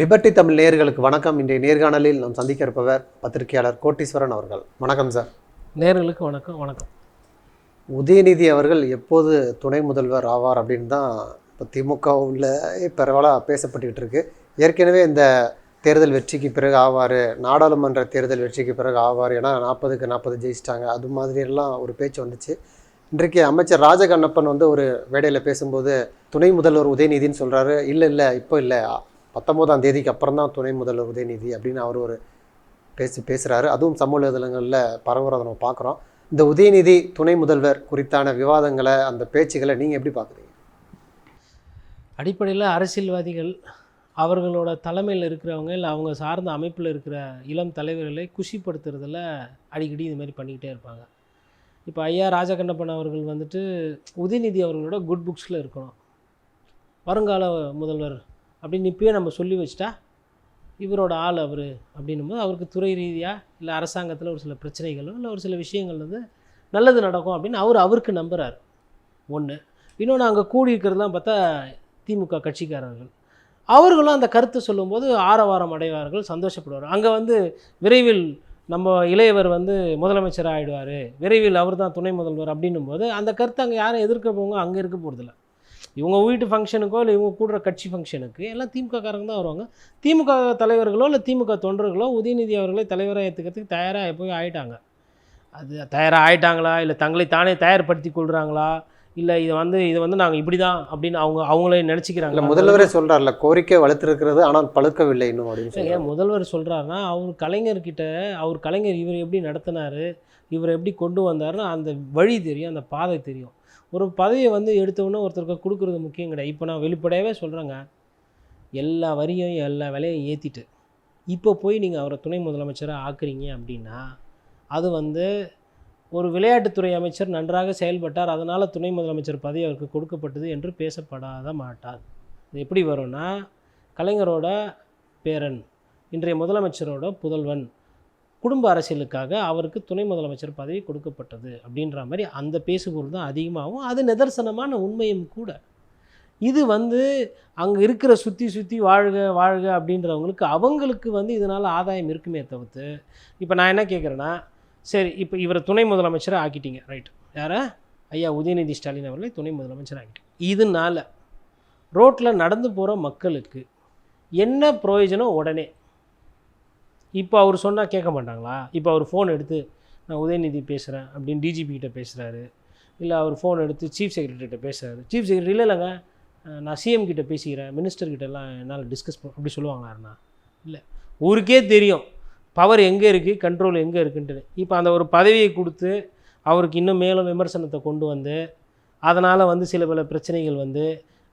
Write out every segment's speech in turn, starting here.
Liberty Tamil நேயர்களுக்கு வணக்கம். இன்றைய நேர்காணலில் நாம் சந்திக்க இருப்பவர் பத்திரிகையாளர் கோட்டீஸ்வரன் அவர்கள். வணக்கம் சார். நேர்களுக்கு வணக்கம் வணக்கம். உதயநிதி அவர்கள் எப்போது துணை முதல்வர் ஆவார் அப்படின்னு தான் இப்போ திமுகவில் பரவலாக பேசப்பட்டுக்கிட்டு இருக்கு. ஏற்கனவே இந்த தேர்தல் வெற்றிக்கு பிறகு ஆவார் நாடாளுமன்ற தேர்தல் வெற்றிக்கு பிறகு ஆவார் ஏன்னா நாற்பதுக்கு நாற்பது ஜெயிச்சிட்டாங்க. அது மாதிரியெல்லாம் ஒரு பேச்சு வந்துச்சு. இன்றைக்கு அமைச்சர் ராஜகண்ணப்பன் வந்து ஒரு வேடையில் பேசும்போது துணை முதல்வர் உதயநிதின்னு சொல்கிறாரு இல்லை இல்லை இப்போ இல்லை. பத்தொம்போதாம் தேதிக்கு அப்புறம் தான் துணை முதல்வர் உதயநிதி அப்படின்னு அவர் ஒரு பேசி பேசுகிறாரு அதுவும் சமூக வலைதளங்களில் பரவுறதை நம்ம பார்க்குறோம். இந்த உதயநிதி துணை முதல்வர் குறித்தான விவாதங்களை அந்த பேச்சுகளை நீங்கள் எப்படி பார்க்குறீங்க? அடிப்படையில் அரசியல்வாதிகள் அவர்களோட தலைமையில் இருக்கிறவங்க இல்லை அவங்க சார்ந்த அமைப்பில் இருக்கிற இளம் தலைவர்களை குஷிப்படுத்துறதில் அடிக்கடி இது மாதிரி பண்ணிக்கிட்டே இருப்பாங்க. இப்போ ஐயா ராஜகண்ணப்பன் அவர்கள் வந்துட்டு உதயநிதி அவர்களோட குட் புக்ஸில் இருக்கணும். வருங்கால முதல்வர் அப்படின்னு இப்பயே நம்ம சொல்லி வச்சிட்டா இவரோட ஆள் அவர் அப்படின்னும் போது அவருக்கு துறை ரீதியாக இல்லை அரசாங்கத்தில் ஒரு சில பிரச்சனைகளோ இல்லை ஒரு சில விஷயங்கள் வந்து நல்லது நடக்கும் அப்படின்னு அவர் அவருக்கு நம்புகிறார் ஒன்று இன்னொன்று அங்கே கூடியிருக்கிறதுலாம் பார்த்தா திமுக கட்சிக்காரர்கள். அவர்களும் அந்த கருத்தை சொல்லும்போது ஆரவாரம் அடைவார்கள் சந்தோஷப்படுவார் அங்கே வந்து விரைவில் நம்ம இளையவர் வந்து முதலமைச்சர் ஆகிடுவார் விரைவில் அவர் தான் துணை முதல்வர் அப்படின்னும் போது அந்த கருத்தை அங்கே யாரும் எதிர்க்க போங்க அங்கே இருக்க போகிறதில்ல இவங்க வீட்டு ஃபங்க்ஷனுக்கோ இல்லை இவங்க கூடுற கட்சி ஃபங்க்ஷனுக்கு எல்லாம் திமுக காரங்க தான் வருவாங்க. திமுக தலைவர்களோ இல்லை திமுக தொண்டர்களோ உதயநிதி அவர்களை தலைவராக ஏற்றுக்கிறதுக்கு தயாராக போய் ஆயிட்டாங்க. அது தயாராக ஆயிட்டாங்களா? இல்லை தங்களை தானே தயார்படுத்தி கொள்கிறாங்களா இல்லை இதை வந்து இதை வந்து நாங்கள் இப்படி தான் அப்படின்னு அவங்க அவங்களே இல்லை நினச்சிக்கிறாங்க முதல்வரே சொல்கிறார்ல கோரிக்கை வலுத்திருக்கிறது ஆனால் பழுக்கவில்லை இன்னும் அப்படின்னு ஏன் முதல்வர் சொல்கிறாருன்னா அவர் கலைஞர்கிட்ட அவர் கலைஞர் இவர் எப்படி நடத்தினார் இவர் எப்படி கொண்டு வந்தாருன்னு அந்த வழி தெரியும் அந்த பாதை தெரியும். ஒரு பதவியை வந்து எடுத்தவொன்னே ஒருத்தருக்கு கொடுக்குறது முக்கியம் கிடையாது. இப்போ நான் வெளிப்படையாகவே சொல்கிறேங்க எல்லா வரியும் எல்லா விலையும் ஏற்றிட்டு இப்போ போய் நீங்கள் அவரை துணை முதலமைச்சராக ஆக்குறீங்க அப்படின்னா அது வந்து ஒரு விளையாட்டுத்துறை அமைச்சர் நன்றாக செயல்பட்டார். அதனால் துணை முதலமைச்சர் பதவி அவருக்கு கொடுக்கப்பட்டது என்று பேசப்படாத மாட்டார். இது எப்படி வரும்னா கலைஞரோட பேரன் இன்றைய முதலமைச்சரோட புதல்வன் குடும்ப அரசியலுக்காக அவருக்கு துணை முதலமைச்சர் பதவி கொடுக்கப்பட்டது அப்படின்ற மாதிரி அந்த பேசுபொருள் தான் அதிகமாகும். அது நிதர்சனமான உண்மையும் கூட. இது வந்து அங்கே இருக்கிற சுற்றி சுற்றி வாழ்க வாழ்க அப்படின்றவங்களுக்கு அவங்களுக்கு வந்து இதனால் ஆதாயம் இருக்குமே தவிர்த்து இப்போ நான் என்ன கேட்குறேன்னா சரி இப்போ இவரை துணை முதலமைச்சரை ஆக்கிட்டீங்க ரைட் யாரை? ஐயா உதயநிதி ஸ்டாலின் அவர்களை துணை முதலமைச்சர் ஆக்கிட்டீங்க. இதனால ரோட்டில் நடந்து போகிற மக்களுக்கு என்ன பிரயோஜனம்? உடனே இப்போ அவர் சொன்னால் கேட்க மாட்டாங்களா? இப்போ அவர் ஃபோன் எடுத்து நான் உதயநிதி பேசுகிறேன் அப்படின்னு டிஜிபி கிட்ட பேசுகிறாரு இல்லை அவர் ஃபோன் எடுத்து சீஃப் செக்ரட்டரிகிட்ட பேசுகிறாரு சீஃப் செக்ரட்டரி இல்லை இல்லைங்க. நான் சிஎம் கிட்ட பேசிக்கிறேன். மினிஸ்டர் என்னால் டிஸ்கஸ் பண்ண அப்படி சொல்லுவாங்களாருண்ணா இல்லை. ஊருக்கே தெரியும். பவர் எங்கே இருக்குது கண்ட்ரோல் எங்கே இருக்குன்ட்டு. இப்போ அந்த ஒரு பதவியை கொடுத்து அவருக்கு இன்னும் மேலும் விமர்சனத்தை கொண்டு வந்து அதனால் வந்து சில பல பிரச்சனைகள் வந்து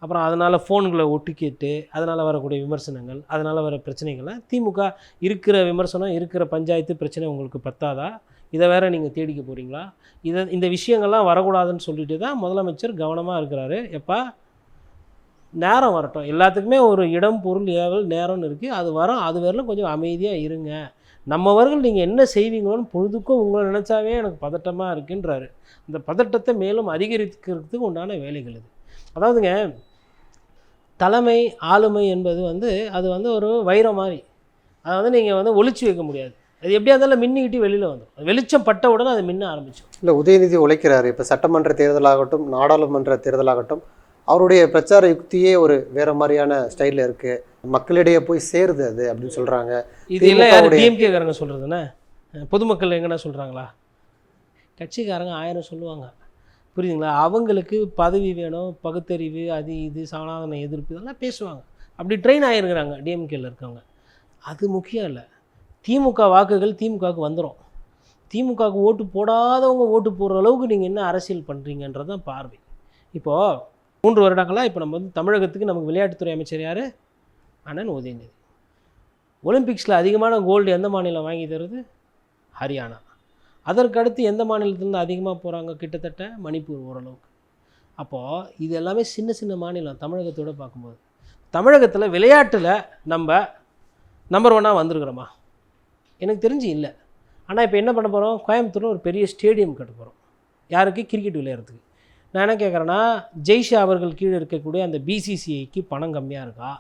அப்புறம் அதனால் ஃபோன்களை ஒட்டுக்கிட்டு அதனால் வரக்கூடிய விமர்சனங்கள் அதனால் வர பிரச்சனைகள்லாம் திமுக இருக்கிற விமர்சனம் இருக்கிற பஞ்சாயத்து பிரச்சனை உங்களுக்கு பத்தாதா? இதை வேற நீங்கள் தேடிக்க போகிறீங்களா இதை இந்த விஷயங்கள்லாம் வரக்கூடாதுன்னு சொல்லிட்டு தான் முதலமைச்சர் கவனமாக இருக்கிறாரு. எப்பா நேரம் வரட்டும். எல்லாத்துக்குமே ஒரு இடம் பொருள் ஏவல் நேரம்னு இருக்குது அது வரும். அது வரலும் கொஞ்சம் அமைதியாக இருங்க. நம்மவர்கள் நீங்கள் என்ன செய்வீங்களோன்னு பொழுதுக்கும் உங்களை நினச்சாவே எனக்கு பதட்டமாக இருக்குன்றாரு. இந்த பதட்டத்தை மேலும் அதிகரிக்கிறதுக்கு உண்டான வேலைகள் இது. அதாவதுங்க தலைமை ஆளுமை என்பது வந்து அது வந்து ஒரு வைரம் மாதிரி. அதை வந்து நீங்கள் வந்து ஒளிச்சு வைக்க முடியாது. அது எப்படியா இருந்தாலும் மின்னிக்கிட்டு வெளியில் வந்துடும் வெளிச்சம் பட்ட உடனே அது மின்ன ஆரம்பிச்சிடும் இல்லை உதயநிதி உழைக்கிறாரு. இப்போ சட்டமன்ற தேர்தலாகட்டும் நாடாளுமன்ற தேர்தலாகட்டும் அவருடைய பிரச்சார யுக்தியே ஒரு வேற மாதிரியான ஸ்டைலில் இருக்கு. மக்களிடையே போய் சேருது அது அப்படின்னு சொல்றாங்க. இது எல்லாம் யார்? டிஎம்கேக்காரங்க சொல்கிறதுனே பொதுமக்கள் எங்கன்னா சொல்கிறாங்களா கட்சிக்காரங்க ஆயிரம் சொல்லுவாங்க. புரியுதுங்களா? அவங்களுக்கு பதவி வேணும் பகுத்தறிவு அது இது சனாதன எதிர்ப்பு இதெல்லாம் பேசுவாங்க. அப்படி ட்ரெயின் ஆகிருக்கிறாங்க டிஎம்கேல இருக்கவங்க. அது முக்கியம் இல்லை. திமுக வாக்குகள் திமுகவுக்கு வந்துடும் திமுகவுக்கு ஓட்டு போடாதவங்க ஓட்டு போடுற அளவுக்கு நீங்கள் என்ன அரசியல் பண்ணுறீங்கன்றது தான் பார்வை. இப்போது மூன்று வருடங்களாக இப்போ நம்ம வந்து தமிழகத்துக்கு நமக்கு விளையாட்டுத்துறை அமைச்சர் யார்? அண்ணன் உதயநிதி. ஒலிம்பிக்ஸில் அதிகமான கோல்டு எந்த மாநிலம் வாங்கி தருது? ஹரியானா. அதற்கடுத்து எந்த மாநிலத்துலேருந்து அதிகமாக போகிறாங்க கிட்டத்தட்ட மணிப்பூர் ஓரளவுக்கு. அப்போது இது எல்லாமே சின்ன சின்ன மாநிலம் தமிழகத்தோட பார்க்கும்போது. தமிழகத்தில் விளையாட்டில் நம்ம நம்பர் ஒன்னாக வந்திருக்கிறோமா? எனக்கு தெரிஞ்சு இல்லை. ஆனால் இப்போ என்ன பண்ண போகிறோம் கோயம்புத்தூரில் ஒரு பெரிய ஸ்டேடியம் கட்ட போகிறோம் யாருக்கு? கிரிக்கெட் விளையாடுறதுக்கு. நான் என்ன கேட்குறேன்னா ஜெய்ஷா அவர்கள் கீழே இருக்கக்கூடிய அந்த பிசிசிஐக்கு பணம் கம்மியாக இருக்கா?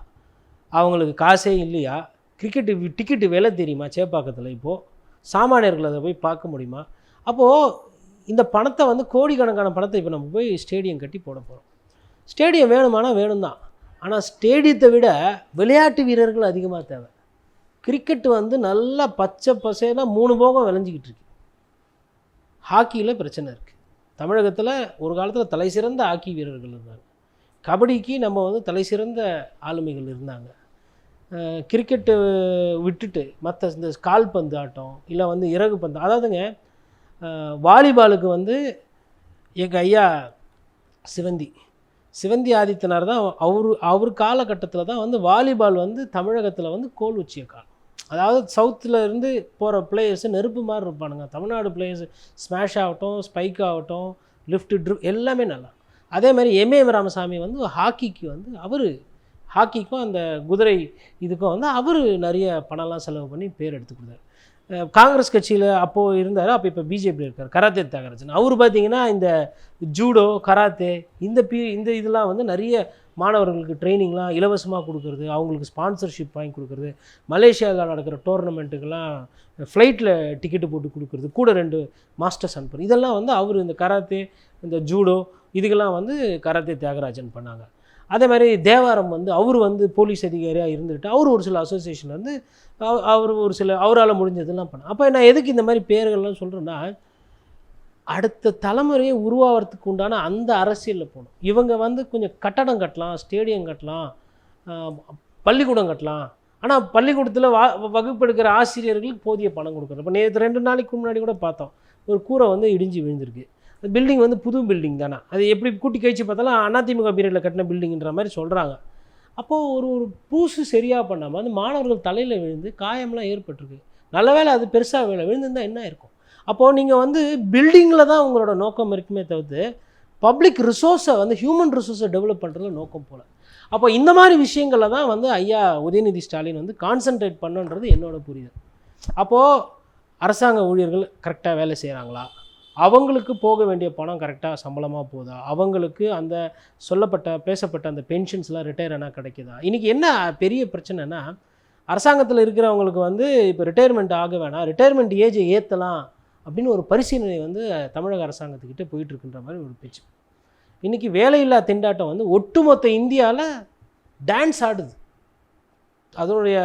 அவங்களுக்கு காசே இல்லையா? கிரிக்கெட்டு டிக்கெட்டு விலை தெரியுமா? சேப்பாக்கத்தில் இப்போது சாமானியர்கள் அதை போய் பார்க்க முடியுமா? அப்போது இந்த பணத்தை வந்து கோடிக்கணக்கான பணத்தை இப்போ நம்ம போய் ஸ்டேடியம் கட்டி போட போகிறோம் ஸ்டேடியம் வேணுமானா வேணும் தான் ஆனால் ஸ்டேடியத்தை விட விளையாட்டு வீரர்கள் அதிகமாக தேவை. கிரிக்கெட் வந்து நல்லா பச்சை பசேனா மூணு போகம் விளைஞ்சிக்கிட்டு இருக்கு. ஹாக்கியில் பிரச்சனை இருக்குது தமிழகத்தில் ஒரு காலத்தில் தலை சிறந்த ஹாக்கி வீரர்கள் இருந்தாங்க. கபடிக்கு நம்ம வந்து தலை சிறந்த ஆளுமைகள் இருந்தாங்க. கிரிக்கெட்டு விட்டுட்டு மற்ற இந்த கால்பந்து ஆட்டம் இல்லை வந்து இறகு பந்து அதாவதுங்க வாலிபாலுக்கு வந்து எங்கள் ஐயா சிவந்தி. சிவந்தி ஆதித்தனார் தான் அவர் அவர் காலகட்டத்தில் தான் வந்து வாலிபால் வந்து தமிழகத்தில் வந்து கோல் உச்சிய காலம் அதாவது சவுத்தில் இருந்து போகிற பிளேயர்ஸு நெருப்பு மாதிரி இருப்பானுங்க. தமிழ்நாடு பிளேயர்ஸ் ஸ்மாஷ் ஆகட்டும் ஸ்பைக் ஆகட்டும் லிஃப்ட் ட்ரிப் எல்லாமே நல்லா. அதே மாதிரி எம்ஏ ராமசாமி வந்து ஹாக்கிக்கு வந்து அவர் ஹாக்கிக்கும் அந்த குதிரை இதுக்கும் வந்து அவர் நிறைய பணம்லாம் செலவு பண்ணி பேர் எடுத்து கொடுத்தாரு. காங்கிரஸ் கட்சியில் அப்போது இருந்தார் அப்போ இப்போ பிஜேபியில் இருக்கார் கராத்தே தியாகராஜன். அவர் பார்த்தீங்கன்னா இந்த ஜூடோ கராத்தே இந்த பி இந்த இதெல்லாம் வந்து நிறைய மாணவர்களுக்கு ட்ரைனிங்லாம் இலவசமாக கொடுக்குறது அவங்களுக்கு ஸ்பான்சர்ஷிப் வாங்கி கொடுக்குறது மலேசியாவில் நடக்கிற டோர்னமெண்ட்டுக்கெல்லாம் ஃப்ளைட்டில் டிக்கெட்டு போட்டு கொடுக்குறது கூட ரெண்டு மாஸ்டர்ஸ் அனுப்புறது. இதெல்லாம் வந்து அவர் இந்த கராத்தே இந்த ஜூடோ இதுக்கெல்லாம் வந்து கராத்தே தியாகராஜன் பண்ணாங்க. அதே மாதிரி தேவாரம் வந்து அவர் வந்து போலீஸ் அதிகாரியாக இருந்துட்டு அவர் ஒரு சில அசோசியேஷன் வந்து அவர் ஒரு சில அவரால் முடிஞ்சதெல்லாம் பண்ண. அப்போ நான் எதுக்கு இந்த மாதிரி பேர்கள்லாம் சொல்கிறேன்னா அடுத்த தலைமுறையை உருவாகிறதுக்கு உண்டான அந்த அரசியலில் போகணும். இவங்க வந்து கொஞ்சம் கட்டடம் கட்டலாம் ஸ்டேடியம் கட்டலாம் பள்ளிக்கூடம் கட்டலாம். ஆனால் பள்ளிக்கூடத்தில் வா வகுப்பெடுக்கிற ஆசிரியர்களுக்கு போதிய பணம் கொடுக்குறது. இப்போ நேற்று ரெண்டு நாளைக்கு முன்னாடி கூட பார்த்தோம். ஒரு கூரை வந்து இடிஞ்சு விழுந்திருக்கு. பில்டிங் வந்து புது பில்டிங் தானே? அது எப்படி கூட்டி கழிச்சு பார்த்தாலும் அதிமுக பீரியடில் கட்டின பில்டிங்ன்ற மாதிரி சொல்கிறாங்க அப்போது ஒரு ஒரு பூசு சரியாக பண்ணாமல் அந்த மாணவர்கள் தலையில் விழுந்து காயம்லாம் ஏற்பட்டிருக்கு. நல்ல வேலை அது பெருசாக வேலை விழுந்திருந்தால் என்ன இருக்கும்? அப்போது நீங்கள் வந்து பில்டிங்கில் தான் உங்களோட நோக்கம் இருக்குமே தவிர்த்து பப்ளிக் ரிசோர்ஸை வந்து ஹியூமன் ரிசோர்ஸை டெவலப் பண்ணுறதுல நோக்கம் போல். அப்போ இந்த மாதிரி விஷயங்களில் தான் வந்து ஐயா உதயநிதி ஸ்டாலின் வந்து கான்சென்ட்ரேட் பண்ணுன்றது என்னோட புரியுது அப்போது அரசாங்க ஊழியர்கள் கரெக்டாக வேலை செய்கிறாங்களா அவங்களுக்கு போக வேண்டிய பணம் கரெக்டாக சம்பளமாக போதா? அவங்களுக்கு அந்த சொல்லப்பட்ட பேசப்பட்ட அந்த பென்ஷன்ஸ்லாம் ரிட்டையர் ஆனால் கிடைக்குதா? இன்றைக்கி என்ன பெரிய பிரச்சனைனா அரசாங்கத்தில் இருக்கிறவங்களுக்கு வந்து இப்போ ரிட்டையர்மெண்ட் ஆக வேணாம் ரிட்டையர்மெண்ட் ஏஜை ஏற்றலாம் அப்படின்னு ஒரு பரிசீலனை வந்து தமிழக அரசாங்கத்துக்கிட்ட போயிட்டுருக்குன்ற மாதிரி ஒரு பேச்சு. இன்றைக்கி வேலையில்லா திண்டாட்டம் வந்து ஒட்டுமொத்த இந்தியாவில் டான்ஸ் ஆடுது. அதனுடைய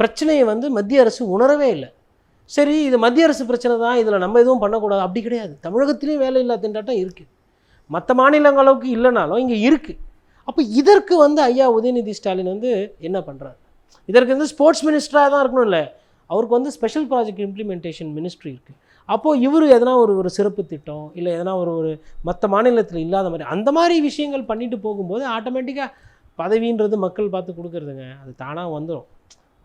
பிரச்சனையை வந்து மத்திய அரசு உணரவே இல்லை. சரி இது மத்திய அரசு பிரச்சனை தான் இதில் நம்ம எதுவும் பண்ணக்கூடாது. அப்படி கிடையாது. தமிழகத்திலையும் வேலையில்லா திண்டாட்டம் இருக்குது மற்ற மாநிலங்கள் அளவுக்கு இல்லைனாலும் இங்கே இருக்குது அப்போ இதற்கு வந்து ஐயா உதயநிதி ஸ்டாலின் வந்து என்ன பண்ணுறாரு இதற்கு வந்து ஸ்போர்ட்ஸ் மினிஸ்டராக தான் இருக்கணும் இல்லை அவருக்கு வந்து ஸ்பெஷல் ப்ராஜெக்ட் இம்ப்ளிமெண்டேஷன் மினிஸ்ட்ரி இருக்குது அப்போது இவர் எதனா ஒரு ஒரு சிறப்பு திட்டம் இல்லை எதனா ஒரு ஒரு மற்ற மாநிலத்தில் இல்லாத மாதிரி அந்த மாதிரி விஷயங்கள் பண்ணிட்டு போகும்போது ஆட்டோமேட்டிக்காக பதவின்றது மக்கள் பார்த்து கொடுக்குறதுங்க. அது தானாக வந்துடும்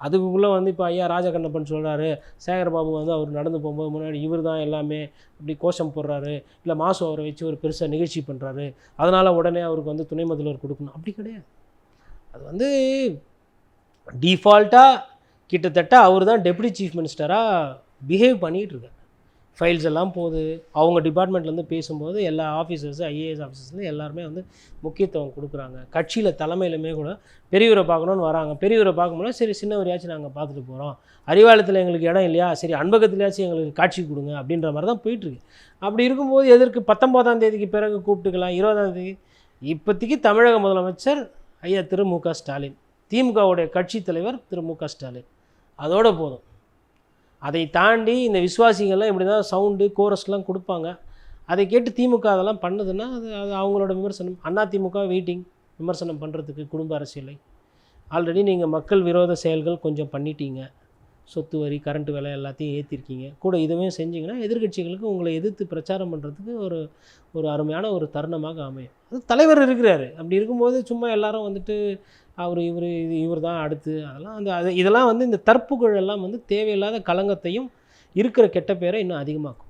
அதுக்குள்ளே வந்து இப்போ ஐயா ராஜகண்ணப்பன் சொல்கிறாரு சேகர்பாபு வந்து அவர் நடந்து போகும்போது முன்னாடி இவர் தான் எல்லாமே இப்படி கோஷம் போடுறாரு இல்லை மாசு அவரை வச்சு ஒரு பெருசாக நிகழ்ச்சி பண்ணுறாரு அதனால் உடனே அவருக்கு வந்து துணை முதல்வர் கொடுக்கணும். அப்படி கிடையாது. அது வந்து டிஃபால்ட்டாக கிட்டத்தட்ட அவர் தான் டெப்யூட்டி சீஃப் மினிஸ்டராக பிஹேவ் பண்ணிகிட்டு இருக்கார். ஃபைல்ஸ் எல்லாம் போகுது. அவங்க டிபார்ட்மெண்ட்லேருந்து பேசும்போது எல்லா ஆஃபீஸர்ஸு ஐஏஎஸ் ஆஃபீஸர்ஸ்லேருந்து எல்லாருமே வந்து முக்கியத்துவம் கொடுக்குறாங்க. கட்சியில் தலைமையிலுமே கூட பெரியவரை பார்க்கணுன்னு வராங்க. பெரியவரை பார்க்கும்போது சரி சின்னவரையாச்சும் நாங்கள் பார்த்துட்டு போகிறோம் அறிவாலயத்தில் எங்களுக்கு இடம் இல்லையா? சரி அன்பகத்துலையாச்சும் எங்களுக்கு காட்சி கொடுங்க அப்படின்ற மாதிரி தான் போயிட்டுருக்கு. அப்படி இருக்கும்போது எதற்கு? பத்தொம்போதாம் தேதிக்கு பிறகு கூப்பிட்டுக்கலாம். இருபதாம் தேதி. இப்போதைக்கு தமிழக முதலமைச்சர் ஐயா திரு மு க ஸ்டாலின் திமுகவுடைய கட்சி தலைவர் திரு மு க ஸ்டாலின். அதோடு போதும். அதை தாண்டி இந்த விசுவாசிகள்லாம் இப்படி தான் சவுண்டு கோரஸ்லாம் கொடுப்பாங்க. அதை கேட்டு திமுக அதெல்லாம் பண்ணுதுன்னா அது அது அவங்களோட விமர்சனம். அண்ணா திமுக வெயிட்டிங் விமர்சனம் பண்ணுறதுக்கு குடும்ப அரசியலை. ஆல்ரெடி நீங்கள் மக்கள் விரோத செயல்கள் கொஞ்சம் பண்ணிட்டீங்க. சொத்து வரி கரண்ட் விலை எல்லாத்தையும் ஏற்றிருக்கீங்க கூட இதுவே செஞ்சிங்கன்னா எதிர்க்கட்சிகளுக்கு உங்களை எதிர்த்து பிரச்சாரம் பண்ணுறதுக்கு ஒரு ஒரு அருமையான ஒரு தருணமாக அமையும். அது தலைவர் இருக்கிறாரு. அப்படி இருக்கும்போது சும்மா எல்லாரும் வந்துட்டு அவர் இவர் இது இவர் தான் அடுத்து. அதெல்லாம் அந்த அது இதெல்லாம் வந்து இந்த தற்புகழெல்லாம் வந்து தேவையில்லாத களங்கத்தையும் இருக்கிற கெட்ட பேரை இன்னும் அதிகமாக்கும்.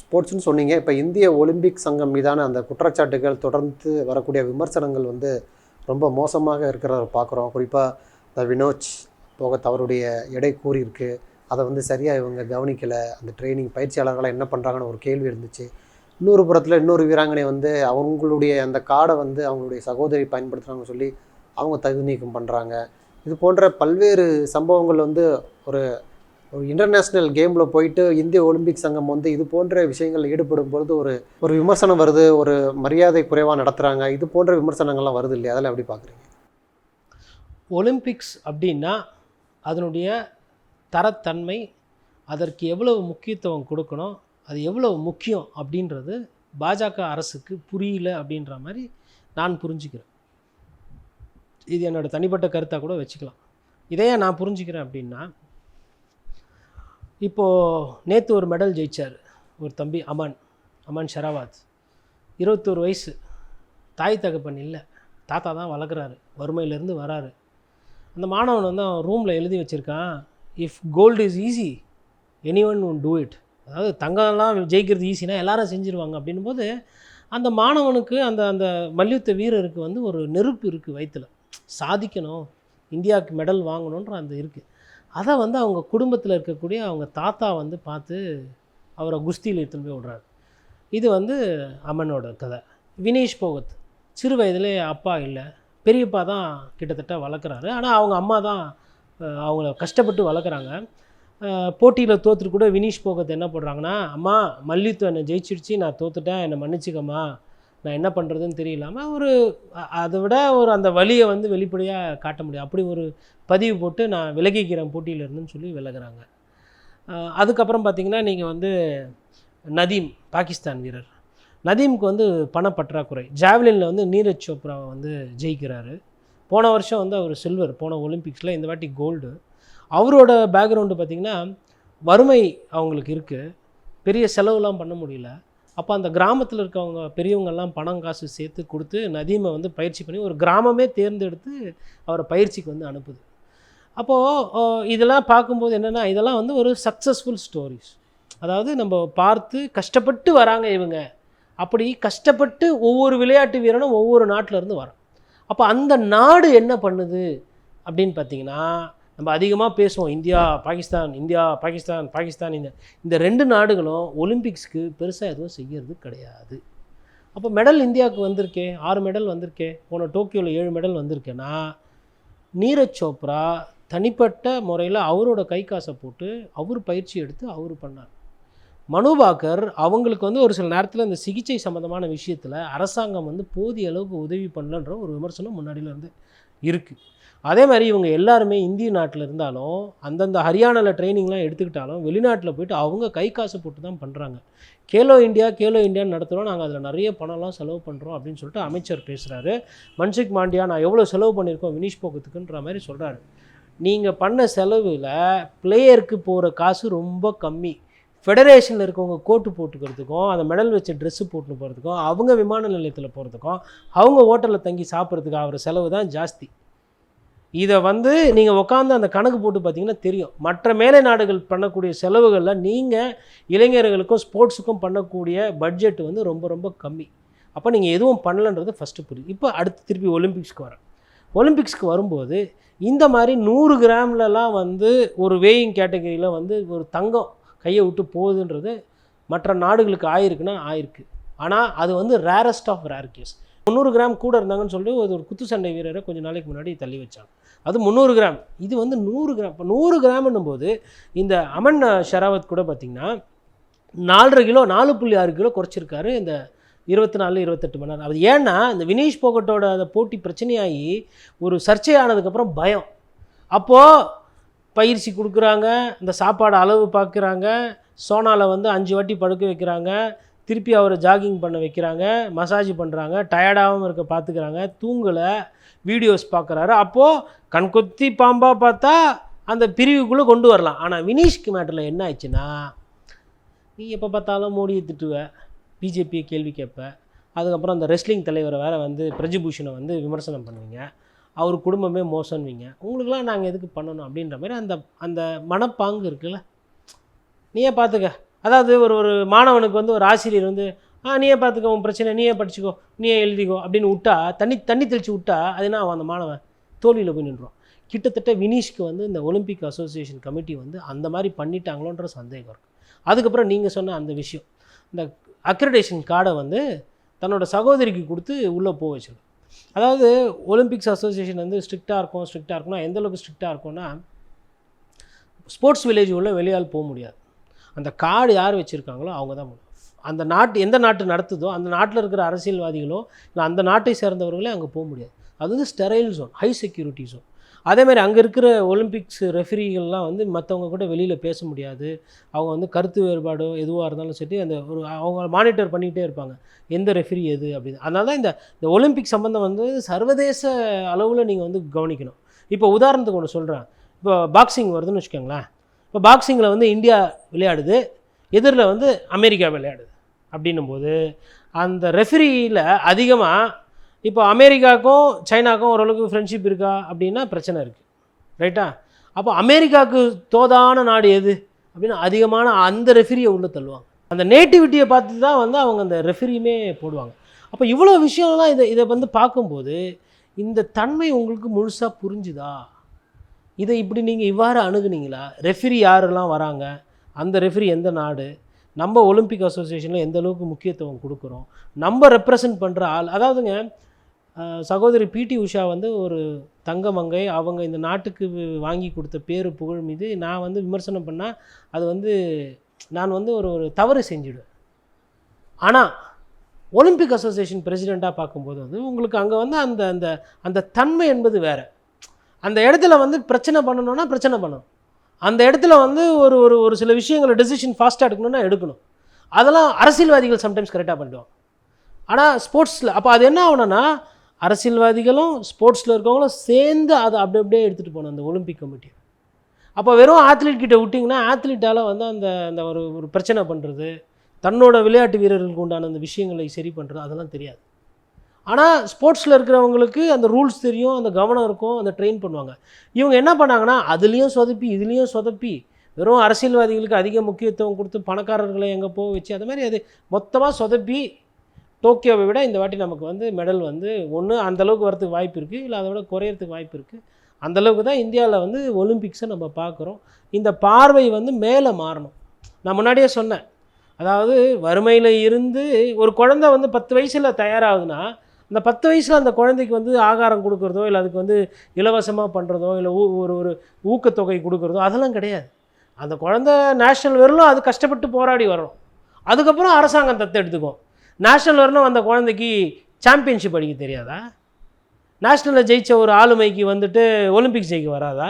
ஸ்போர்ட்ஸ்னு சொன்னீங்க. இப்போ இந்திய ஒலிம்பிக் சங்கம் மீதான அந்த குற்றச்சாட்டுகள் தொடர்ந்து வரக்கூடிய விமர்சனங்கள் வந்து ரொம்ப மோசமாக இருக்கிறத பார்க்குறோம் குறிப்பாக இந்த வினோத் போக தவறுடைய எடை கூறியிருக்கு. அதை வந்து சரியாக இவங்க கவனிக்கலை. அந்த ட்ரைனிங் பயிற்சியாளர்களாக என்ன பண்ணுறாங்கன்னு ஒரு கேள்வி இருந்துச்சு. இன்னொரு புறத்தில் இன்னொரு வீராங்கனை வந்து அவங்களுடைய அந்த கார்டை வந்து அவங்களுடைய சகோதரி பயன்படுத்துகிறாங்கன்னு சொல்லி அவங்க தகுதி நீக்கம் பண்ணுறாங்க இது போன்ற பல்வேறு சம்பவங்கள் வந்து ஒரு ஒரு இன்டர்நேஷ்னல் கேமில் போயிட்டு இந்திய ஒலிம்பிக் சங்கம் வந்து இது போன்ற விஷயங்களில் ஈடுபடும் பொழுது ஒரு ஒரு விமர்சனம் வருது ஒரு மரியாதை குறைவாக நடத்துகிறாங்க இது போன்ற விமர்சனங்கள்லாம் வருது இல்லையா? அதெல்லாம் எப்படி பார்க்குறீங்க ஒலிம்பிக்ஸ் அப்படின்னா அதனுடைய தரத்தன்மை அதற்கு எவ்வளவு முக்கியத்துவம் கொடுக்கணும் அது எவ்வளவு முக்கியம் அப்படின்றது பாஜக அரசுக்கு புரியல அப்படின்ற மாதிரி நான் புரிஞ்சுக்கிறேன். இது என்னோடய தனிப்பட்ட கருத்தாக கூட வச்சுக்கலாம். இதையே நான் புரிஞ்சுக்கிறேன் அப்படின்னா இப்போது நேற்று ஒரு மெடல் ஜெயிச்சார் ஒரு தம்பி அமன் அமன் ஷராவாத். இருபத்தோரு வயசு தாய் தகப்பன் இல்லை தாத்தா தான் வளர்க்குறாரு வறுமையிலேருந்து வராரு. அந்த மாணவன் வந்து அவன் ரூமில் எழுதி வச்சுருக்கான் if gold is easy any one one do it அதாவது தங்கம்லாம் ஜெயிக்கிறது ஈஸினா எல்லாரும் செஞ்சுருவாங்க அப்படின்னும் போது அந்த மாணவனுக்கு அந்த அந்த மல்யுத்த வீரருக்கு வந்து ஒரு நெருப்பு இருக்குது வயிற்றில் சாதிக்கணும் இந்தியாவுக்கு மெடல் வாங்கணுன்ற அந்த இருக்குது அதை வந்து அவங்க குடும்பத்தில் இருக்கக்கூடிய அவங்க தாத்தா வந்து பார்த்து அவரை குஸ்தியில் எடுத்துன்னு போய் விடுறாரு. இது வந்து அம்மனோட கதை. வினேஷ் போகத் சிறு வயதிலே அப்பா இல்லை பெரியப்பா தான் கிட்டத்தட்ட வளர்க்குறாரு. ஆனால் அவங்க அம்மா தான் அவங்கள கஷ்டப்பட்டு வளர்க்குறாங்க. போட்டியில் தோற்றுட்டு கூட வினீஷ் போகத் என்ன பண்ணுறாங்கன்னா அம்மா மல்யுத்தம் என்னை ஜெயிச்சிடுச்சு நான் தோத்துட்டேன் என்னை மன்னிச்சிக்கம்மா. நான் என்ன பண்ணுறதுன்னு தெரியலாமல் ஒரு அதை விட ஒரு அந்த வழியை வந்து வெளிப்படையாக காட்ட முடியும். அப்படி ஒரு பதிவு போட்டு நான் விலகிக்கிறேன் போட்டியிலேருந்துன்னு சொல்லி விலகுறாங்க. அதுக்கப்புறம் பார்த்தீங்கன்னா நீங்கள் வந்து நதீம் பாகிஸ்தான் வீரர். நதீமுக்கு வந்து பணப்பற்றாக்குறை ஜாவ்லினில் வந்து நீரஜ் சோப்ராவை வந்து ஜெயிக்கிறாரு. போன வருஷம் வந்து அவர் சில்வர் போன ஒலிம்பிக்ஸில் இந்த வாட்டி கோல்டு அவரோட பேக்ரவுண்டு பார்த்திங்கன்னா வறுமை அவங்களுக்கு இருக்குது பெரிய செலவுலாம் பண்ண முடியல. அப்போ அந்த கிராமத்தில் இருக்கவங்க பெரியவங்கெல்லாம் பணம் காசு சேர்த்து கொடுத்து நதீமை வந்து பயிற்சி பண்ணி ஒரு கிராமமே தேர்ந்தெடுத்து அவரை பயிற்சிக்கு வந்து அனுப்புது. அப்போது இதெல்லாம் பார்க்கும்போது என்னென்னா இதெல்லாம் வந்து ஒரு சக்ஸஸ்ஃபுல் ஸ்டோரிஸ் அதாவது நம்ம பார்த்து கஷ்டப்பட்டு வராங்க இவங்க. அப்படி கஷ்டப்பட்டு ஒவ்வொரு விளையாட்டு வீரனும் ஒவ்வொரு நாட்டிலேருந்து வரோம் வரான் அப்போ அந்த நாடு என்ன பண்ணுது அப்படின்னு பார்த்தீங்கன்னா நம்ம அதிகமாக பேசுவோம். இந்தியா பாகிஸ்தான் இந்தியா பாகிஸ்தான் பாகிஸ்தான் இந்த இந்த ரெண்டு நாடுகளும் ஒலிம்பிக்ஸ்க்கு பெருசாக எதுவும் செய்யறது கிடையாது. அப்போ மெடல் இந்தியாவுக்கு வந்திருக்கே ஆறு மெடல் வந்திருக்கே போன டோக்கியோவில் ஏழு மெடல் வந்திருக்கேன்னா நீரஜ் சோப்ரா தனிப்பட்ட முறையில் அவரோட கை காசை போட்டு அவர் பயிற்சி எடுத்து அவர் பண்ணார். மனுபாக்கர் அவங்களுக்கு வந்து ஒரு சில நேரத்தில் இந்த சிகிச்சை சம்மந்தமான விஷயத்தில் அரசாங்கம் வந்து போதிய அளவுக்கு உதவி பண்ணலன்ற ஒரு விமர்சனம் முன்னாடியிலேருந்து இருக்குது அதே மாதிரி இவங்க எல்லாருமே இந்திய நாட்டில் இருந்தாலும் அந்தந்த ஹரியானாவில் ட்ரைனிங்லாம் எடுத்துக்கிட்டாலும் வெளிநாட்டில் போயிட்டு அவங்க கை காசு போட்டு தான் பண்ணுறாங்க கேலோ இந்தியா கேலோ இந்தியான்னு நடத்துகிறோம் நாங்கள் அதில் நிறைய பணம்லாம் செலவு பண்ணுறோம் அப்படின்னு சொல்லிட்டு அமைச்சர் பேசுகிறாரு மன்சுக் மாண்டியா நான் எவ்வளோ செலவு பண்ணியிருக்கோம் வினிஷ் போக்கத்துக்குன்ற மாதிரி சொல்கிறாரு நீங்கள் பண்ண செலவில் பிளேயருக்கு போகிற காசு ரொம்ப கம்மி. ஃபெடரேஷனில் இருக்கவங்க கோட்டு போட்டுக்கிறதுக்கும் அந்த மெடல் வச்ச ட்ரெஸ்ஸு போட்டுன்னு போகிறதுக்கும் அவங்க விமான நிலையத்தில் போகிறதுக்கும் அவங்க ஹோட்டலில் தங்கி சாப்பிட்றதுக்கு ஆகிற செலவு தான் ஜாஸ்தி. இதை வந்து நீங்கள் உட்காந்து அந்த கணக்கு போட்டு பார்த்தீங்கன்னா தெரியும். மற்ற மேலை நாடுகள் பண்ணக்கூடிய செலவுகளில் நீங்கள் இளைஞர்களுக்கும் ஸ்போர்ட்ஸுக்கும் பண்ணக்கூடிய பட்ஜெட் வந்து ரொம்ப ரொம்ப கம்மி. அப்போ நீங்கள் எதுவும் பண்ணலன்றது ஃபஸ்ட்டு புரியுது. இப்போ அடுத்து திருப்பி ஒலிம்பிக்ஸ்க்கு வரேன். ஒலிம்பிக்ஸ்க்கு வரும்போது இந்த மாதிரி நூறு கிராம்லலாம் வந்து ஒரு வேயிங் கேட்டகரியில் வந்து ஒரு தங்கம் கையை விட்டு போகுதுன்றது மற்ற நாடுகளுக்கு ஆயிருக்குன்னா ஆயிருக்கு. ஆனால் அது வந்து ரேரஸ்ட் ஆஃப் ரேர் கேஸ் முந்நூறு கிராம் கூட இருந்தாங்கன்னு சொல்லி ஒரு ஒரு குத்து சண்டை வீரரை கொஞ்சம் நாளைக்கு முன்னாடி தள்ளி வச்சாங்க. அது முந்நூறு கிராம். இது வந்து நூறு கிராம். இப்போ நூறு கிராம்னும் போது இந்த அமன் ஷராவத் கூட பார்த்திங்கன்னா நாலரை கிலோ நாலு புள்ளி ஆறு கிலோ குறைச்சிருக்காரு இந்த இருபத்தி நாலு இருபத்தெட்டு மணி நேரம். அது ஏன்னா இந்த வினீஷ் போகட்டோட அந்த போட்டி பிரச்சனையாகி ஒரு சர்ச்சையானதுக்கப்புறம் பயம். அப்போது பயிற்சி கொடுக்குறாங்க இந்த சாப்பாடு அளவு பார்க்குறாங்க சோனாவில் வந்து அஞ்சு வாட்டி படுக்க வைக்கிறாங்க திருப்பி அவரை ஜாகிங் பண்ண வைக்கிறாங்க மசாஜ் பண்ணுறாங்க டயர்டாகவும் இருக்க பார்த்துக்கிறாங்க தூங்கலை வீடியோஸ் பார்க்குறாரு. அப்போது கண்கொத்தி பாம்பாக பார்த்தா அந்த பிரிவுக்குள்ளே கொண்டு வரலாம். ஆனால் வினீஷ்க்கு மேட்டரில் என்ன ஆயிடுச்சுன்னா நீ எப்போ பார்த்தாலும் மோடியை திட்டுவ பிஜேபியை கேள்வி கேட்ப அதுக்கப்புறம் அந்த ரெஸ்லிங் தலைவரை வேறு வந்து பிரஜபூஷனை வந்து விமர்சனம் பண்ணுவீங்க. அவர் குடும்பமே மோசன்வீங்க உங்களுக்கெல்லாம் நாங்கள் எதுக்கு பண்ணணும் அப்படின்ற மாதிரி அந்த அந்த மனப்பாங்கு இருக்குல்ல. நீயே பார்த்துக்க. அதாவது ஒரு ஒரு மாணவனுக்கு வந்து ஒரு ஆசிரியர் வந்து ஆ நீயே பார்த்துக்கோ உன் பிரச்சனை நீயே படிச்சுக்கோ நீயே எழுதிக்கோ அப்படின்னு விட்டா தண்ணி தண்ணி தெளித்து விட்டா அது என்ன அவன் அந்த மாணவன் தோல்வியில் போய் நின்றுவான். கிட்டத்தட்ட வினீஷ்க்கு வந்து இந்த ஒலிம்பிக் அசோசியேஷன் கமிட்டி வந்து அந்த மாதிரி பண்ணிட்டாங்களோன்ற சந்தேகம் இருக்குது அதுக்கப்புறம் நீங்கள் சொன்ன அந்த விஷயம் இந்த அக்ரடேஷன் கார்டை வந்து தன்னோட சகோதரிக்கு கொடுத்து உள்ளே போக வச்சிடும் அதாவது ஒலிம்பிக்ஸ் அசோசியேஷன் வந்து ஸ்ட்ரிக்டாக இருக்கும் ஸ்ட்ரிக்டாக இருக்கும்னா எந்தளவுக்கு ஸ்ட்ரிக்டாக இருக்கும்னா ஸ்போர்ட்ஸ் வில்லேஜ் உள்ள வெளியால் போக முடியாது. அந்த கார்டு யார் வச்சுருக்காங்களோ அவங்க தான் போகணும். அந்த நாட்டு எந்த நாட்டு நடத்துதோ அந்த நாட்டில் இருக்கிற அரசியல்வாதிகளோ இல்லை அந்த நாட்டை சேர்ந்தவர்களே அங்கே போக முடியாது. அது வந்து sterile zone high security zone அதேமாதிரி அங்கே இருக்கிற ஒலிம்பிக்ஸ் ரெஃபரிகள்லாம் வந்து மற்றவங்க கூட வெளியில் பேச முடியாது. அவங்க வந்து கருத்து வேறுபாடோ எதுவாக இருந்தாலும் சரி அந்த ஒரு அவங்க மானிட்டர் பண்ணிக்கிட்டே இருப்பாங்க. எந்த ரெஃபரி எது அப்படின்னு. அதனால தான் இந்த இந்த ஒலிம்பிக் சம்மந்தம் வந்து சர்வதேச அளவில் நீங்கள் வந்து கவனிக்கணும். இப்போ உதாரணத்துக்கு ஒன்று சொல்கிறேன் இப்போ பாக்ஸிங் வருதுன்னு வச்சுக்கோங்களேன். இப்போ பாக்ஸிங்கில் வந்து இந்தியா விளையாடுது எதிரில் வந்து அமெரிக்கா விளையாடுது அப்படின்னும் போது அந்த ரெஃபரியில் அதிகமாக இப்போ அமெரிக்காவுக்கும் சைனாக்கும் ஓரளவுக்கு ஃப்ரெண்ட்ஷிப் இருக்கா அப்படின்னா பிரச்சனை இருக்குது ரைட்டா அப்போ அமெரிக்காவுக்கு தோதான நாடு எது அப்படின்னா அதிகமான அந்த ரெஃபரியை உள்ளே தள்ளுவாங்க. அந்த நேட்டிவிட்டியை பார்த்து தான் வந்து அவங்க அந்த ரெஃபரியுமே போடுவாங்க. அப்போ இவ்வளோ விஷயம்லாம் இதை இதை வந்து பார்க்கும்போது இந்த தன்மை உங்களுக்கு முழுசாக புரிஞ்சுதா? இதை இப்படி நீங்கள் இவ்வாறு அணுகுனீங்களா? ரெஃபரி யாரெல்லாம் வராங்க? அந்த ரெஃபரி எந்த நாடு? நம்ம ஒலிம்பிக் அசோசியேஷனில் எந்த அளவுக்கு முக்கியத்துவம் கொடுக்குறோம்? நம்ம ரெப்ரசன்ட் பண்ணுற ஆள் அதாவதுங்க சகோதரி பிடி உஷா வந்து ஒரு தங்கமங்கை அவங்க இந்த நாட்டுக்கு வாங்கி கொடுத்த பேர் புகழ் மீது நான் வந்து விமர்சனம் பண்ணால் அது வந்து நான் வந்து ஒரு ஒரு தவறு செஞ்சுடுவேன். ஆனால் ஒலிம்பிக் அசோசியேஷன் பிரசிடெண்ட்டாக பார்க்கும்போது வந்து உங்களுக்கு அங்கே வந்து அந்த அந்த அந்த தன்மை என்பது வேறு. அந்த இடத்துல வந்து பிரச்சனை பண்ணணும்னா பிரச்சனை பண்ணணும் அந்த இடத்துல வந்து ஒரு ஒரு ஒரு சில விஷயங்களை டெசிஷன் ஃபாஸ்ட்டாக எடுக்கணும்னா எடுக்கணும். அதெல்லாம் அரசியல்வாதிகள் சம்டைம்ஸ் கரெக்டாக பண்ணிடுவாங்க. ஆனால் ஸ்போர்ட்ஸில் அப்போ அது என்ன ஆகணும்னா அரசியல்வாதிகளும் ஸ்போர்ட்ஸில் இருக்கவங்களும் சேர்ந்து அதை அப்படி அப்படியே எடுத்துகிட்டு போகணும் அந்த ஒலிம்பிக் கமிட்டி அப்போ வெறும் ஆத்லீட் கிட்ட விட்டிங்கன்னா ஆத்லீட்டால் வந்து அந்த அந்த ஒரு ஒரு பிரச்சனை பண்ணுறது தன்னோட விளையாட்டு வீரர்களுக்கு உண்டான அந்த விஷயங்களை சரி பண்ணுறது அதெல்லாம் தெரியாது. ஆனால் ஸ்போர்ட்ஸில் இருக்கிறவங்களுக்கு அந்த ரூல்ஸ் தெரியும் அந்த கவனம் இருக்கும் அந்த ட்ரெயின் பண்ணுவாங்க. இவங்க என்ன பண்ணாங்கன்னா அதுலேயும் சொதப்பி இதுலேயும் சொதப்பி. வெறும் அரசியல்வாதிகளுக்கு அதிக முக்கியத்துவம் கொடுத்து பணக்காரர்களை எங்கே போக வச்சு அது மாதிரி அது மொத்தமாக சொதப்பி டோக்கியோவை விட இந்த வாட்டி நமக்கு வந்து மெடல் வந்து ஒன்று அந்தளவுக்கு வரதுக்கு வாய்ப்பு இருக்குது இல்லை அதை விட குறையிறதுக்கு வாய்ப்பு இருக்குது அந்தளவுக்கு தான் இந்தியாவில் வந்து ஒலிம்பிக்ஸை நம்ம பார்க்குறோம். இந்த பார்வை வந்து மேலே மாறணும். நான் முன்னாடியே சொன்னேன். அதாவது வறுமையில் இருந்து ஒரு குழந்தை வந்து பத்து வயசில் தயாராகுதுன்னா இந்த பத்து வயசில் அந்த குழந்தைக்கு வந்து ஆகாரம் கொடுக்குறதோ இல்லை அதுக்கு வந்து இலவசமாக பண்ணுறதோ இல்லை ஊ ஒரு ஒரு ஊக்கத்தொகை கொடுக்குறதோ அதெல்லாம் கிடையாது. அந்த குழந்தை நேஷ்னல் வரலும் அது கஷ்டப்பட்டு போராடி வரும் அதுக்கப்புறம் அரசாங்கம் தத்தெடுத்துக்கும் நேஷ்னல் வரணும் அந்த குழந்தைக்கு சாம்பியன்ஷிப் அடிக்க தெரியாதா? நேஷ்னலில் ஜெயிச்ச ஒரு ஆளுமைக்கு வந்துட்டு ஒலிம்பிக்ஸ் ஜெயிக்க வராதா?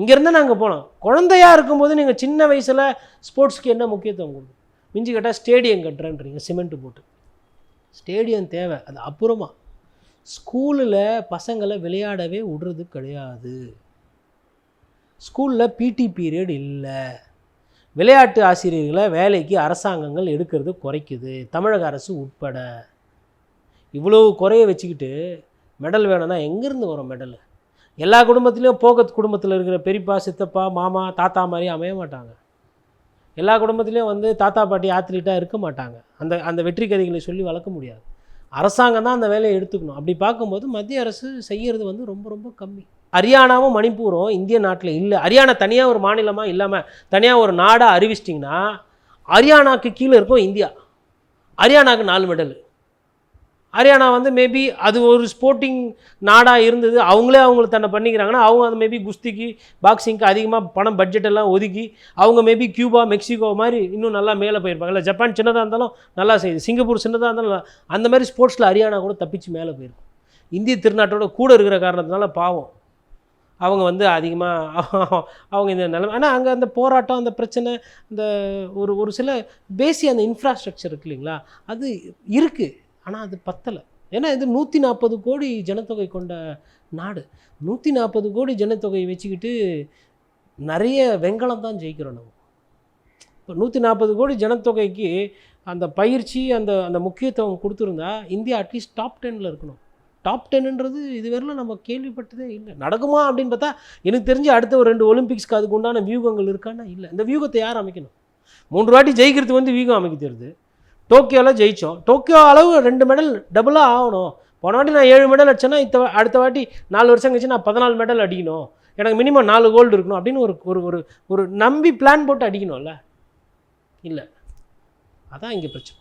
இங்கேருந்து நாங்கள் போனோம். குழந்தையாக இருக்கும்போது நீங்கள் சின்ன வயசில் ஸ்போர்ட்ஸ்க்கு என்ன முக்கியத்துவம் கொடுக்கும்? மிஞ்சி கேட்டால் ஸ்டேடியம் கட்டுறேன்றீங்க சிமெண்ட்டு போட்டு. ஸ்டேடியம் தேவை அது அப்புறமா. ஸ்கூலில் பசங்களை விளையாடவே விடுறது கிடையாது. ஸ்கூலில் பிடி பீரியட் இல்லை. விளையாட்டு ஆசிரியர்களை வேலைக்கு அரசாங்கங்கள் எடுக்கிறது குறைக்குது. தமிழக அரசு உட்பட. இவ்வளோ குறைய வச்சுக்கிட்டு மெடல் வேணும்னா எங்கேருந்து வரும் மெடலு எல்லா குடும்பத்துலேயும் போகத் குடும்பத்தில் இருக்கிற பெரியப்பா சித்தப்பா மாமா தாத்தா மாதிரி அமைய மாட்டாங்க. எல்லா குடும்பத்துலேயும் வந்து தாத்தா பாட்டி ஆத்லீட்டாக இருக்க மாட்டாங்க. அந்த அந்த வெற்றி கதைகளை சொல்லி வளர்க்க முடியாது. அரசாங்கம் தான் அந்த வேலையை எடுத்துக்கணும். அப்படி பார்க்கும்போது மத்திய அரசு செய்கிறது வந்து ரொம்ப ரொம்ப கம்மி. ஹரியானாவும் மணிப்பூரும் இந்திய நாட்டில் இல்லை. ஹரியானா தனியாக ஒரு மாநிலமாக இல்லாமல் தனியாக ஒரு நாடாக அறிவிச்சிட்டிங்கன்னா ஹரியானாக்கு கீழே இருக்கும் இந்தியா. ஹரியானாக்கு நாலு மெடல். ஹரியானா வந்து மேபி அது ஒரு ஸ்போர்ட்டிங் நாடாக இருந்தது. அவங்களே அவங்கள தன்னை பண்ணிக்கிறாங்கன்னா அவங்க அது மேபி குஸ்திக்கு பாக்ஸிங்க்கு அதிகமாக பணம் பட்ஜெட் எல்லாம் ஒதுக்கி அவங்க மேபி கியூபா மெக்சிகோ மாதிரி இன்னும் நல்லா மேலே போயிருப்பாங்க. இல்லை ஜப்பான் சின்னதாக இருந்தாலும் நல்லா செய்யுது. சிங்கப்பூர் சின்னதாக இருந்தாலும் அந்த மாதிரி ஸ்போர்ட்ஸில் ஹரியானா கூட தப்பிச்சு மேலே போயிருக்கும். இந்திய திருநாட்டோட கூட இருக்கிற காரணத்தினால பாவம். அவங்க வந்து அதிகமாக அவங்க இந்த நிலைமை ஆனால் அங்கே அந்த போராட்டம் அந்த பிரச்சனை இந்த ஒரு ஒரு சில பேசிக் அந்த இன்ஃப்ராஸ்ட்ரக்சர் இருக்கு இல்லைங்களா? அது இருக்குது ஆனால் அது பத்தலை. ஏன்னா இது நூற்றி நாற்பது கோடி ஜனத்தொகை கொண்ட நாடு. நூற்றி நாற்பது கோடி ஜனத்தொகையை வச்சுக்கிட்டு நிறைய வெங்கலம் தான் ஜெயிக்கிறோம் நம்ம. இப்போ நூற்றி நாற்பது கோடி ஜனத்தொகைக்கு அந்த பயிற்சி அந்த அந்த முக்கியத்துவம் கொடுத்துருந்தா இந்தியா அட்லீஸ்ட் டாப் டென்னில் இருக்கணும். டாப் டென்ன்றது இதுவரையிலும் நம்ம கேள்விப்பட்டதே இல்லை. நடக்குமா அப்படின்னு பார்த்தா எனக்கு தெரிஞ்சு அடுத்த ஒரு ரெண்டு ஒலிம்பிக்ஸ்க்கு அதுக்கு உண்டான வியூகங்கள் இருக்கான்னா இல்லை. இந்த வியூகத்தை யார் அமைக்கணும்? மூன்று வாட்டி ஜெயிக்கிறதுக்கு வந்து வியூகம் அமைக்க தெரியுது. டோக்கியோவில் ஜெயித்தோம் டோக்கியோ அளவு ரெண்டு மெடல் டபுளாக ஆகணும். போன வாட்டி நான் ஏழு மெடல் அடிச்சேன்னா இத்த அடுத்த வாட்டி நாலு வருஷம் கழிச்சு நான் பதினாலு மெடல் அடிக்கணும். எனக்கு மினிமம் நாலு கோல்டு இருக்கணும் அப்படின்னு ஒரு ஒரு ஒரு ஒரு நம்பி பிளான் போட்டு அடிக்கணும்ல? இல்லை. அதான் இங்கே பிரச்சனை.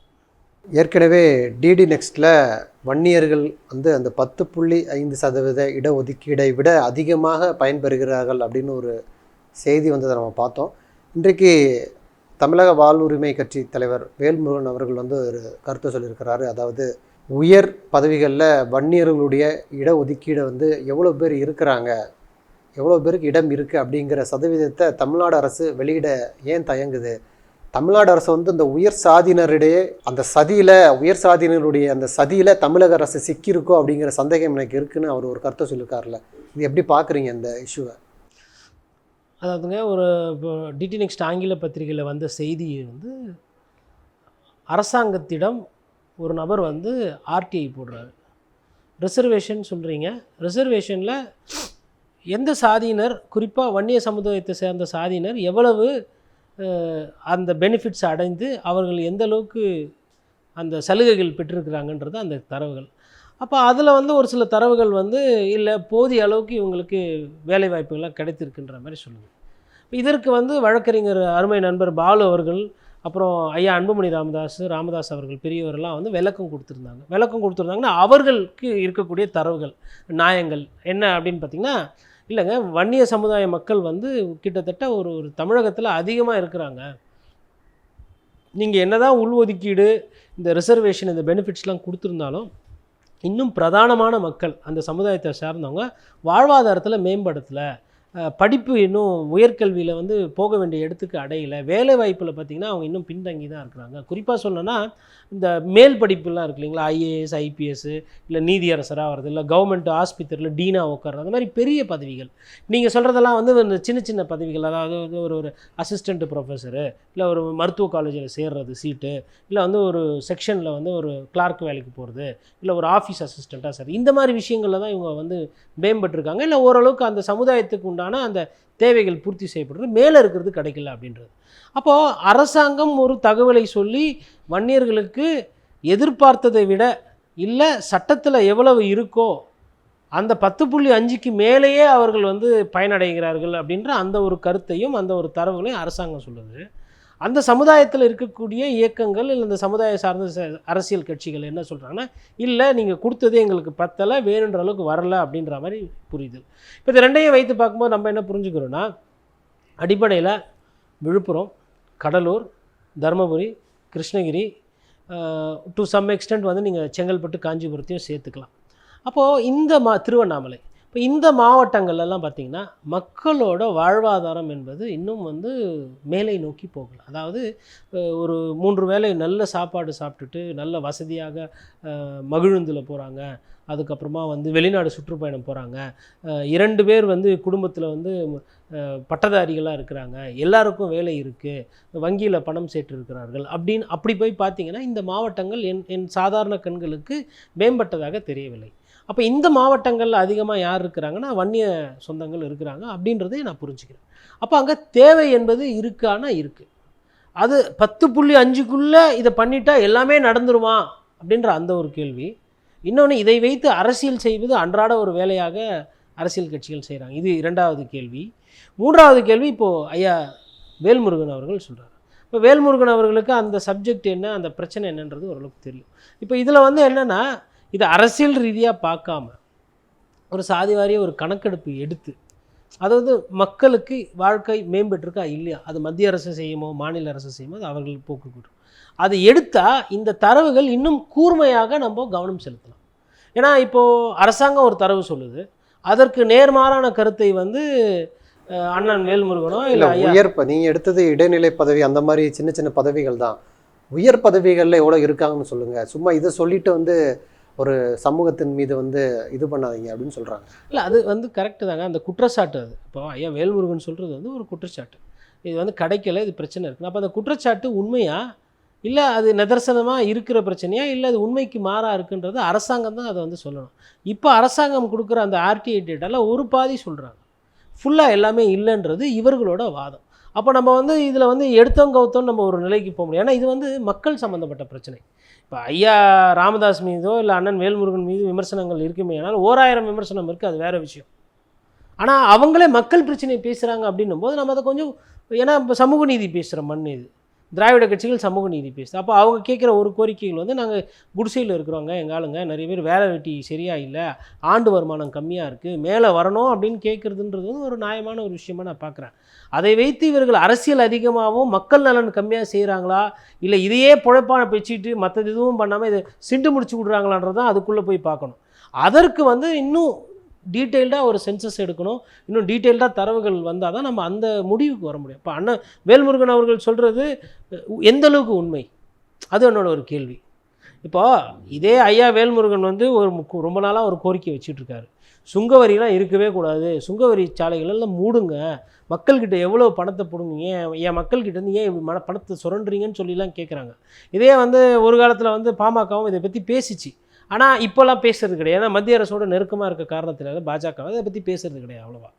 ஏற்கனவே டிடி நெக்ஸ்ட்டில் வன்னியர்கள் வந்து அந்த பத்து புள்ளி ஐந்து சதவீத இடஒதுக்கீடை விட அதிகமாக பயன்பெறுகிறார்கள் அப்படின்னு ஒரு செய்தி வந்ததை நம்ம பார்த்தோம். இன்றைக்கு தமிழக வாழ்வுரிமை கட்சி தலைவர் வேல்முருகன் அவர்கள் வந்து ஒரு கருத்தை சொல்லியிருக்கிறாரு. அதாவது உயர் பதவிகளில் வன்னியர்களுடைய இடஒதுக்கீடு வந்து எவ்வளோ பேர் இருக்கிறாங்க எவ்வளோ பேருக்கு இடம் இருக்குது அப்படிங்கிற சதவீதத்தை தமிழ்நாடு அரசு வெளியிட ஏன் தயங்குது? தமிழ்நாடு அரசு வந்து இந்த உயர் சாதியினரிடையே அந்த சதியில் உயர் சாதியினருடைய அந்த சதியில் தமிழக அரசு சிக்கியிருக்கோ அப்படிங்கிற சந்தேகம் எனக்கு இருக்குன்னு அவர் ஒரு கருத்தை சொல்லியிருக்காருல்ல. இது எப்படி பார்க்குறீங்க இந்த இஷ்யூவை? அதாவதுங்க ஒரு இப்போ டிடி நெக்ஸ்ட் ஆங்கில பத்திரிகையில் வந்த செய்தி வந்து அரசாங்கத்திடம் ஒரு நபர் வந்து ஆர்டிஐ போடுறாரு. ரிசர்வேஷன் சொல்கிறீங்க ரிசர்வேஷனில் எந்த சாதியினர் குறிப்பாக வன்னிய சமுதாயத்தை சேர்ந்த சாதியினர் எவ்வளவு அந்த பெனிஃபிட்ஸ் அடைந்து அவர்கள் எந்த அளவுக்கு அந்த சலுகைகள் பெற்றிருக்கிறாங்கன்றது அந்த தரவுகள். அப்போ அதில் வந்து ஒரு சில தரவுகள் வந்து இல்லை போதிய அளவுக்கு இவங்களுக்கு வேலை வாய்ப்புகள்லாம் கிடைத்திருக்குன்ற மாதிரி சொல்லுது. இதற்கு வந்து வழக்கறிஞர் அருமை நண்பர் பாலு அவர்கள் அப்புறம் ஐயா அன்புமணி ராமதாஸ் ராமதாஸ் அவர்கள் பெரியவரெல்லாம் வந்து விளக்கம் கொடுத்துருந்தாங்க. விளக்கம் கொடுத்துருந்தாங்கன்னா அவர்களுக்கு இருக்கக்கூடிய தரவுகள் நியாயங்கள் என்ன அப்படின்னு பார்த்தீங்கன்னா இல்லைங்க வன்னிய சமுதாய மக்கள் வந்து கிட்டத்தட்ட ஒரு ஒரு தமிழகத்தில் அதிகமாக இருக்கிறாங்க. நீங்கள் என்ன தான் உள்ஒதுக்கீடு இந்த ரிசர்வேஷன் இந்த பெனிஃபிட்ஸ்லாம் கொடுத்துருந்தாலும் இன்னும் பிரதானமான மக்கள் அந்த சமுதாயத்தை சார்ந்தவங்க வாழ்வாதாரத்தில் மேம்படுத்தலை. படிப்பு இன்னும் உயர்கல்வியில் வந்து போக வேண்டிய இடத்துக்கு அடையலை. வேலை வாய்ப்பில் பார்த்திங்கன்னா அவங்க இன்னும் பின்தங்கி தான் இருக்கிறாங்க. குறிப்பாக சொல்லணும்னா இந்த மேல் படிப்புலாம் இருக்கு இல்லைங்களா? ஐஏஎஸ் ஐபிஎஸ் இல்லை நீதியரசராக வர்றது இல்லை கவர்மெண்ட் ஆஸ்பத்திரியில் டீனா உட்கார்றது அந்த மாதிரி பெரிய பதவிகள். நீங்கள் சொல்கிறதெல்லாம் வந்து இந்த சின்ன சின்ன பதவிகள் அதாவது வந்து ஒரு ஒரு அசிஸ்டண்ட் ப்ரொஃபஸரு இல்லை ஒரு மருத்துவ காலேஜில் சேர்றது சீட்டு இல்லை வந்து ஒரு செக்ஷனில் வந்து ஒரு கிளார்க் வேலைக்கு போகிறது இல்லை ஒரு ஆஃபீஸ் அசிஸ்டண்ட்டாக சரி இந்த மாதிரி விஷயங்களில் தான் இவங்க வந்து மேம்பட்டுருக்காங்க. இல்லை ஓரளவுக்கு அந்த சமுதாயத்துக்கு உண்டான அந்த தேவைகள் பூர்த்தி செய்யப்படுறது மேலே இருக்கிறது கிடைக்கல அப்படின்றது. அப்போது அரசாங்கம் ஒரு தகவலை சொல்லி வன்னியர்களுக்கு எதிர்பார்த்ததை விட இல்லை சட்டத்தில் எவ்வளவு இருக்கோ அந்த பத்து புள்ளி அஞ்சுக்கு மேலேயே அவர்கள் வந்து பயனடைகிறார்கள் அப்படின்ற அந்த ஒரு கருத்தையும் அந்த ஒரு தரவுகளையும் அரசாங்கம் சொல்லுது. அந்த சமுதாயத்தில் இருக்கக்கூடிய இயக்கங்கள் இல்லை இந்த சமுதாய சார்ந்த ச- அரசியல் கட்சிகள் என்ன சொல்கிறாங்கன்னா இல்லை நீங்கள் கொடுத்தது எங்களுக்கு பத்தலை வேணுன்ற அளவுக்கு வரல அப்படின்ற மாதிரி புரியுது. இப்போ இது ரெண்டையும் வைத்து பார்க்கும்போது நம்ம என்ன புரிஞ்சுக்கிறோன்னா அடிப்படையில் Villupuram Cuddalore Dharmapuri Krishnagiri to some extent வந்து நீங்கள் செங்கல்பட்டு காஞ்சிபுரத்தையும் சேர்த்துக்கலாம். அப்போது இந்த மா திருவண்ணாமலை இப்போ இந்த மாவட்டங்கள்லாம் பார்த்திங்கன்னா மக்களோட வாழ்வாதாரம் என்பது இன்னும் வந்து மேலே நோக்கி போகலாம் அதாவது ஒரு மூன்று வேளை நல்ல சாப்பாடு சாப்பிட்டுட்டு நல்ல வசதியாக மகிழுந்தில் போகிறாங்க அதுக்கப்புறமா வந்து வெளிநாடு சுற்றுப்பயணம் போகிறாங்க இரண்டு பேர் வந்து குடும்பத்தில் வந்து பட்டதாரிகளாக இருக்கிறாங்க. எல்லாருக்கும் வேலை இருக்குது வங்கியில் பணம் சேர்த்துருக்கிறார்கள். அப்படின்னு அப்படி போய் பார்த்திங்கன்னா இந்த மாவட்டங்கள் என் என் சாதாரண கண்களுக்கு மேம்பட்டதாக தெரியவில்லை. அப்போ இந்த மாவட்டங்களில் அதிகமாக யார் இருக்கிறாங்கன்னா வன்னிய சொந்தங்கள் இருக்கிறாங்க அப்படின்றதையும் நான் புரிஞ்சுக்கிறேன். அப்போ அங்கே தேவை என்பது இருக்கானா இருக்குது அது பத்து புள்ளி அஞ்சுக்குள்ளே இதை பண்ணிட்டா எல்லாமே நடந்துருமா அப்படின்ற அந்த ஒரு கேள்வி. இன்னொன்று இதை வைத்து அரசியல் செய்வது அன்றாட ஒரு வேலையாக அரசியல் கட்சிகள் செய்கிறாங்க இது இரண்டாவது கேள்வி. மூன்றாவது கேள்வி இப்போது ஐயா வேல்முருகன் அவர்கள் சொல்கிறார் இப்போ வேல்முருகன் அவர்களுக்கு அந்த சப்ஜெக்ட் என்ன அந்த பிரச்சனை என்னன்றது ஓரளவுக்கு தெரியும். இப்போ இதில் வந்து என்னென்னா இது அரசியல் ரீதியாக பார்க்காம ஒரு சாதி வாரிய ஒரு கணக்கெடுப்பு எடுத்து அதாவது மக்களுக்கு வாழ்க்கை மேம்பட்டிருக்கா இல்லையா? அது மத்திய அரசு செய்யுமோ மாநில அரசு செய்யுமோ அது அவர்கள் போக்குக்கூடும் அதை எடுத்தால் இந்த தரவுகள் இன்னும் கூர்மையாக நம்ம கவனம் செலுத்தலாம். ஏன்னா இப்போது அரசாங்கம் ஒரு தரவு சொல்லுது. அதற்கு நேர்மாறான கருத்தை வந்து அண்ணன் வேல்முருகனோ இல்லை உயர் ப- நீங்க எடுத்தது இடைநிலை பதவி அந்த மாதிரி சின்ன சின்ன பதவிகள் தான். உயர் பதவிகளில் எவ்வளோ இருக்காங்கன்னு சொல்லுங்க. சும்மா இதை சொல்லிட்டு வந்து ஒரு சமூகத்தின் மீது வந்து இது பண்ணாதீங்க அப்படின்னு சொல்கிறாங்க இல்லை அது வந்து கரெக்டு தாங்க. அந்த குற்றச்சாட்டு அது. இப்போ ஐயா வேல்முருகன் சொல்கிறது வந்து ஒரு குற்றச்சாட்டு. இது வந்து கிடைக்கல இது பிரச்சனை இருக்குது அப்போ அந்த குற்றச்சாட்டு உண்மையா? இல்லை அது நிதர்சனமாக இருக்கிற பிரச்சனையா? இல்லை அது உண்மைக்கு மாறாக இருக்குன்றது அரசாங்கம் தான் அதை வந்து சொல்லணும். இப்போ அரசாங்கம் கொடுக்குற அந்த ஆர்டிஐ டேட்டாவில் ஒரு பாதி சொல்கிறாங்க ஃபுல்லாக எல்லாமே இல்லைன்றது இவர்களோட வாதம். அப்போ நம்ம வந்து இதில் வந்து எடுத்தோம் கவுத்தோம் நம்ம ஒரு நிலைக்கு போக முடியும். ஏன்னா இது வந்து மக்கள் சம்மந்தப்பட்ட பிரச்சனை. இப்போ ஐயா ராமதாஸ் மீதோ இல்லை அண்ணன் வேல்முருகன் மீது விமர்சனங்கள் இருக்குமே ஆனால் ஓராயிரம் விமர்சனம் இருக்குது அது வேறு விஷயம். ஆனால் அவங்களே மக்கள் பிரச்சனையை பேசுகிறாங்க அப்படின்னும் போது நம்ம அதை கொஞ்சம் ஏன்னா இப்போ சமூக நீதி பேசுகிற மண் இது. திராவிட கட்சிகள் சமூக நீதி பேசுது. அப்போ அவங்க கேட்குற ஒரு கோரிக்கைகள் வந்து நாங்கள் குடிசையில் இருக்கிறவங்க எங்கள் ஆளுங்க நிறைய பேர் வேலை வெட்டி சரியாக இல்லை ஆண்டு வருமானம் கம்மியாக இருக்குது மேலே வரணும் அப்படின்னு கேட்குறதுன்றது வந்து ஒரு நியாயமான ஒரு விஷயமா நான் பார்க்குறேன் அதை வைத்து இவர்கள் அரசியல் அதிகமாகவும் மக்கள் நலன் கம்மியாக செய்கிறாங்களா இல்லை இதையே புழைப்பான பேச்சுட்டு மற்றது எதுவும் பண்ணாமல் இதை சிண்டு முடிச்சு விட்றாங்களான்றதான் அதுக்குள்ளே போய் பார்க்கணும். அதற்கு வந்து இன்னும் டீட்டெயில்டாக ஒரு சென்சஸ் எடுக்கணும். இன்னும் டீட்டெயில்டாக தரவுகள் வந்தால் தான் நம்ம அந்த முடிவுக்கு வர முடியும். இப்போ அண்ணன் வேல்முருகன் அவர்கள் சொல்கிறது எந்த அளவுக்கு உண்மை? அது என்னோட ஒரு கேள்வி. இப்போ இதே ஐயா வேல்முருகன் வந்து ஒரு ரொம்ப நாளாக ஒரு கோரிக்கை வச்சுட்ருக்காரு. சுங்கவரிலாம் இருக்கவே கூடாது. சுங்கவரி சாலைகளெல்லாம் மூடுங்க. மக்கள்கிட்ட எவ்வளோ பணத்தை பிடுங்குங்க ஏன் என் மக்கள்கிட்டேருந்து ஏன் மன பணத்தை சுரண்டுறீங்கன்னு சொல்லிலாம் கேட்குறாங்க இதே வந்து ஒரு காலத்தில் வந்து பாமகவும் இதை பற்றி பேசிச்சு. ஆனால் இப்போல்லாம் பேசுறது கிடையாது. ஏன்னா மத்திய அரசோட நெருக்கமாக இருக்க காரணத்தினால பாஜக அதை பற்றி பேசுறது கிடையாது அவ்வளோவா.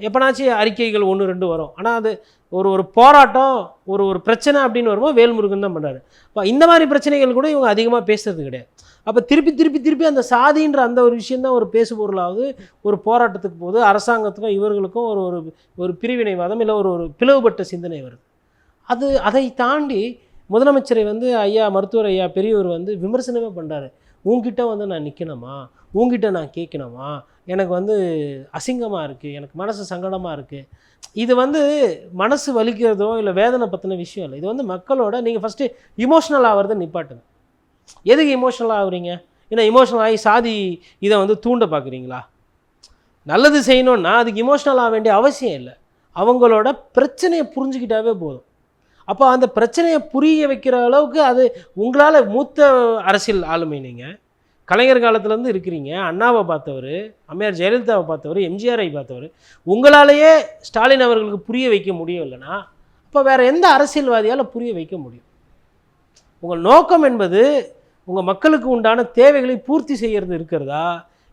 எப்போனாச்சும் அறிக்கைகள் ஒன்று ரெண்டு வரும். ஆனால் அது ஒரு ஒரு போராட்டம் ஒரு ஒரு பிரச்சனை அப்படின்னு வரும்போது வேல்முருகன் தான் பண்ணுறாரு இப்போ இந்த மாதிரி பிரச்சனைகள் கூட இவங்க அதிகமாக பேசுறது கிடையாது. அப்போ திருப்பி திருப்பி திருப்பி அந்த சாதின்ற அந்த ஒரு விஷயந்தான் ஒரு பேசுபொருளாவது ஒரு போராட்டத்துக்கு போது அரசாங்கத்துக்கும் இவர்களுக்கும் ஒரு ஒரு ஒரு பிரிவினைவாதம் இல்லை ஒரு ஒரு பிளவுபட்ட சிந்தனை வருது. அது அதை தாண்டி முதலமைச்சரை வந்து ஐயா மருத்துவர் ஐயா பெரியவர் வந்து விமர்சனமே பண்ணுறாரு உங்ககிட்ட வந்து நான் நிற்கணுமா உங்ககிட்ட நான் கேட்கணுமா? எனக்கு வந்து அசிங்கமாக இருக்குது எனக்கு மனசு சங்கடமாக இருக்குது இது வந்து மனசு வலிக்கிறதோ இல்லை வேதனை பற்றின விஷயம் இல்லை. இது வந்து மக்களோட நீங்கள் ஃபஸ்ட்டு இமோஷ்னல் ஆகிறத நிப்பாட்டுங்க. எதுக்கு இமோஷ்னல் ஆகுறீங்க? ஏன்னா இமோஷனல் ஆகி சாதி இதை வந்து தூண்ட பார்க்குறீங்களா நல்லது செய்யணும்னா அதுக்கு இமோஷ்னல் ஆக வேண்டிய அவசியம் இல்லை. அவங்களோட பிரச்சனையை புரிஞ்சுக்கிட்டாவே போதும். அப்போ அந்த பிரச்சனையை புரிய வைக்கிற அளவுக்கு அது உங்களால் மூத்த அரசியல் ஆளுமை நீங்கள் கலைஞர் காலத்துலேருந்து இருக்கிறீங்க. அண்ணாவை பார்த்தவர் அம்மையார் ஜெயலலிதாவை பார்த்தவர் எம்ஜிஆரை பார்த்தவர். உங்களாலேயே ஸ்டாலின் அவர்களுக்கு புரிய வைக்க முடியவில்லைனா அப்போ வேறு எந்த அரசியல்வாதியால் புரிய வைக்க முடியும்? உங்கள் நோக்கம் என்பது உங்கள் மக்களுக்கு உண்டான தேவைகளை பூர்த்தி செய்கிறது இருக்கிறதா?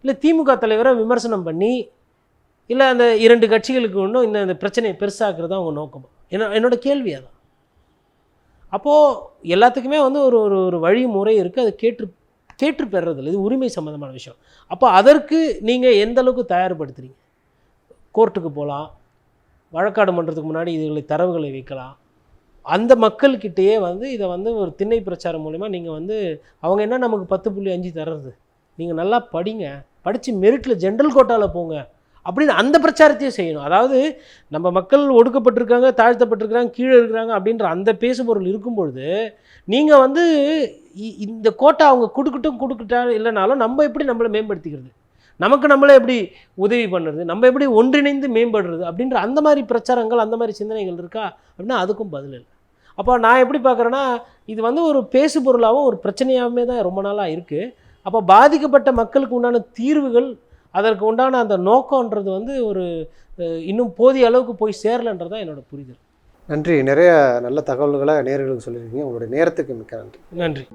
இல்லை திமுக தலைவரை விமர்சனம் பண்ணி இல்லை அந்த இரண்டு கட்சிகளுக்கு ஒன்றும் இந்த இந்த பிரச்சனையை பெருசாக்குறதா உங்கள் நோக்கமாக என்ன என்னோட கேள்வி அதான். அப்போது எல்லாத்துக்குமே வந்து ஒரு ஒரு ஒரு வழிமுறை இருக்குது அதை கேட்டு கேட்டு பெறுறதில்ல இது உரிமை சம்மந்தமான விஷயம். அப்போ அதற்கு நீங்கள் எந்த அளவுக்கு தயார்படுத்துறீங்க? கோர்ட்டுக்கு போகலாம் வழக்காடு பண்ணுறதுக்கு முன்னாடி இதுகளை தரவுகளை வைக்கலாம். அந்த மக்கள்கிட்டயே வந்து இதை வந்து ஒரு திண்ணை பிரச்சாரம் மூலிமா நீங்கள் வந்து அவங்க என்ன நமக்கு பத்து புள்ளி அஞ்சு தர்றது? நீங்கள் நல்லா படிங்க. படித்து மெரிட்டில் ஜென்ரல் கோட்டாவில் போங்க. அப்படின்னு அந்த பிரச்சாரத்தையும் செய்யணும். அதாவது நம்ம மக்கள் ஒடுக்கப்பட்டிருக்காங்க தாழ்த்தப்பட்டிருக்கிறாங்க கீழே இருக்கிறாங்க அப்படின்ற அந்த பேசுபொருள் இருக்கும்பொழுது நீங்கள் வந்து இ- இந்த கோட்டை அவங்க கொடுக்கட்டும் கொடுக்கட்டா இல்லைனாலும் நம்ம எப்படி நம்மளை மேம்படுத்திக்கிறது? நமக்கு நம்மளை எப்படி உதவி பண்ணுறது? நம்ம எப்படி ஒன்றிணைந்து மேம்படுறது? அப்படின்ற அந்த மாதிரி பிரச்சாரங்கள் அந்த மாதிரி சிந்தனைகள் இருக்கா? அப்படின்னா அதுக்கும் பதில் இல்லை. அப்போ நான் எப்படி பார்க்குறேன்னா இது வந்து ஒரு பேசு பொருளாகவும் ஒரு பிரச்சனையாகவுமே தான் ரொம்ப நாளாக இருக்குது அப்போ பாதிக்கப்பட்ட மக்களுக்கு உண்டான தீர்வுகள் அதற்கு உண்டான அந்த நோக்கம்ன்றது வந்து ஒரு இன்னும் போதிய அளவுக்கு போய் சேரலன்றது தான் என்னோட புரிதல். நன்றி. நிறைய நல்ல தகவல்களை நேர்களுக்கு சொல்லியிருக்கீங்க. உங்களுடைய நேரத்துக்கு மிக்க நன்றி. நன்றி.